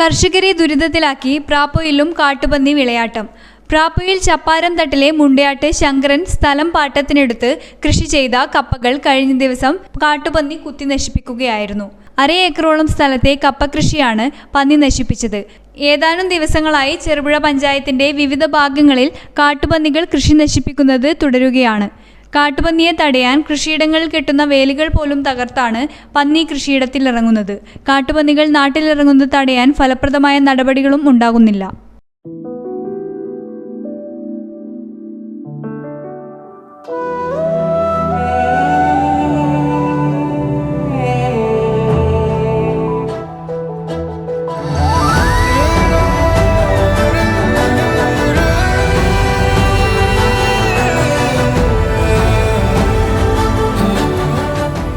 കർഷകരെ ദുരിതത്തിലാക്കി പ്രാപ്പൊയിലും കാട്ടുപന്നി വിളയാട്ടം. പ്രാപ്പൊയിൽ ചപ്പാരം തട്ടിലെ മുണ്ടയാട്ട് ശങ്കരൻ സ്ഥലം പാട്ടത്തിനെടുത്ത് കൃഷി ചെയ്ത കപ്പകൾ കഴിഞ്ഞ ദിവസം കാട്ടുപന്നി കുത്തി നശിപ്പിക്കുകയായിരുന്നു. അര ഏക്കറോളം സ്ഥലത്തെ കപ്പ കൃഷിയാണ് പന്നി നശിപ്പിച്ചത്. ഏതാനും ദിവസങ്ങളായി ചെറുപുഴ പഞ്ചായത്തിന്റെ വിവിധ ഭാഗങ്ങളിൽ കാട്ടുപന്നികൾ കൃഷി നശിപ്പിക്കുന്നത് തുടരുകയാണ്. കാട്ടുപന്നിയെ തടയാൻ കൃഷിയിടങ്ങളിൽ കെട്ടുന്ന വേലികൾ പോലും തകർത്താണ് പന്നി കൃഷിയിടത്തിൽ ഇറങ്ങുന്നത് കാട്ടുപന്നികൾ നാട്ടിലിറങ്ങുന്നത് തടയാൻ ഫലപ്രദമായ നടപടികളും ഉണ്ടാകുന്നില്ല.